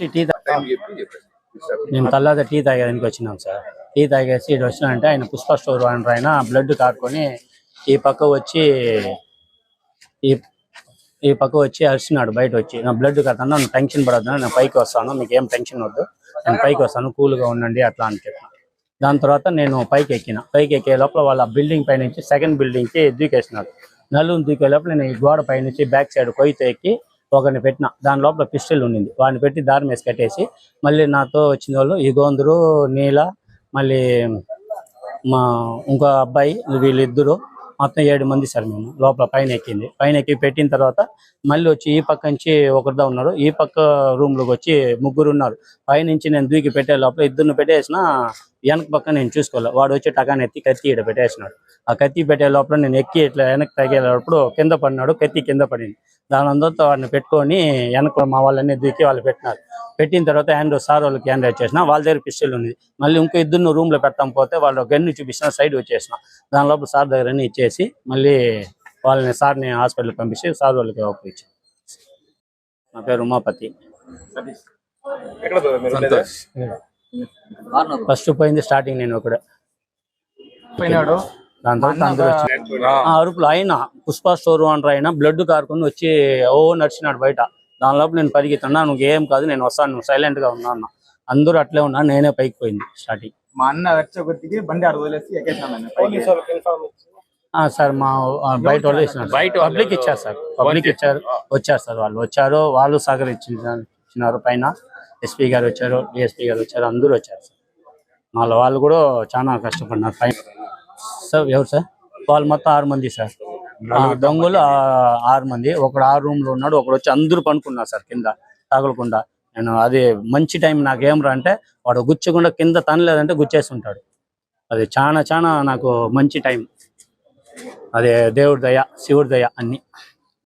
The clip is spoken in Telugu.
టీ తా- టైం మేము తర్వాత టీ తాగేదానికి వచ్చినాం సార్. టీ తాగేసి ఇటు వచ్చినానంటే ఆయన పుష్ప స్టోర్ ఓనర్ ఆయన బ్లడ్ కారుకొని ఈ పక్క వచ్చి ఈ ఈ పక్క వచ్చి అరిచినాడు బయట వచ్చి. నా బ్లడ్ కడతాను నన్ను టెన్షన్ పడద్దు నేను పైకి వస్తాను మీకు ఏం టెన్షన్ వద్దు. నేను పైకి వస్తాను కూల్గా ఉండండి అట్లా అని చెప్పిన దాని తర్వాత నేను పైకి ఎక్కిన. పైకి ఎక్కే లోపల వాళ్ళ బిల్డింగ్ పై నుంచి సెకండ్ బిల్డింగ్కి దూకేసినాడు. నలుగురు దూకే లోపల నేను ఈ గోడ పై నుంచి బ్యాక్ సైడ్ కొయ్యతో ఎక్కి ఒకరిని పెట్టిన దాని లోపల పిస్టల్ ఉండింది. వాడిని పెట్టి దారి వేసి కట్టేసి మళ్ళీ నాతో వచ్చిన వాళ్ళు ఈ నీల మళ్ళీ మా ఇంకో అబ్బాయి వీళ్ళిద్దరు మొత్తం ఏడు మంది సార్ మేము. లోపల పైన ఎక్కింది. పైన ఎక్కి పెట్టిన తర్వాత మళ్ళీ వచ్చి ఈ పక్క నుంచి ఒకరిదా ఉన్నారు. ఈ పక్క రూమ్లోకి వచ్చి ముగ్గురు ఉన్నారు. పైనుంచి నేను దూకి పెట్టే లోపల ఇద్దరిని పెట్టేసిన వెనక పక్క నేను చూసుకోవాలి. వాడు వచ్చి టకాన్ ఎత్తి కత్తి ఇక్కడ పెట్టేసినాడు ఆ కత్తి పెట్టే లోపల నేను ఎక్కి ఇట్లా వెనక్కి తగ్గేటప్పుడు కింద పడినాడు కత్తి కింద పడింది. దాని అందరితో వాడిని పెట్టుకొని వెనక మా వాళ్ళని దూకి వాళ్ళు పెట్టినారు. పెట్టిన తర్వాత హ్యాండ్ సార్ వాళ్ళకి హ్యాండ్ వచ్చేసిన వాళ్ళ దగ్గర పిస్టల్ ఉంది మళ్ళీ ఇంకో ఇద్దరు రూమ్లో పెట్టాం పోతే వాళ్ళు గన్ను చూపించిన సైడ్ వచ్చేసిన. దాని లోపల సార్ దగ్గర అన్ని ఇచ్చేసి మళ్ళీ వాళ్ళని సార్ని హాస్పిటల్ పంపించి సార్ వాళ్ళకి ఒప్పించి నా పేరు ఉమాపతి. ఎక్కడ బ్రదర్ మీరు ఉండేది? ఫస్ట్ పోయింది స్టార్టింగ్ నేను ఒకడే. పోయినాడు. దాని తర్వాత అందరూ అరుపులు అయినా పుష్ప స్టోర్ ఓనర్ అయినా బ్లడ్ కారుకొని వచ్చి ఓ నడిచినాడు బయట. దాని లోపల నేను పరిగెత్తున్నా నువ్వు ఏం కాదు నేను వస్తాను నువ్వు సైలెంట్గా ఉన్నా అన్న. అందరూ అట్లే ఉన్నా నేనే పైకి పోయింది స్టార్టింగ్. మా అన్న వచ్చే బండి వదిలేసి. ఆ సార్ మా బయట వాళ్ళు ఇచ్చినారు బయట పబ్లిక్ ఇచ్చారు సార్. పబ్లిక్ ఇచ్చారు. వచ్చారు సార్ వాళ్ళు. వచ్చారు వాళ్ళు సహకరించారు ఇచ్చినారు పైన. ఎస్పీ గారు వచ్చారు డిఎస్పీ గారు వచ్చారు అందరూ వచ్చారు సార్. వాళ్ళ వాళ్ళు కూడా చాలా కష్టపడినారు. పైన సార్ ఎవరు సార్? వాళ్ళు మొత్తం ఆరు మంది సార్. దొంగలు ఆరు మంది. ఒకడు ఆ రూమ్లో ఉన్నాడు ఒకడు వచ్చి అందరూ పనుకున్నారు సార్ కింద తగలకుండా. నేను అది మంచి టైం నాకేం రా అంటే వాడు గుచ్చకుండా కింద తనలేదంటే గుచ్చేసి ఉంటాడు. అది చాలా చాలా నాకు మంచి టైం. అదే దేవుడి దయ శివుడి దయ అన్ని.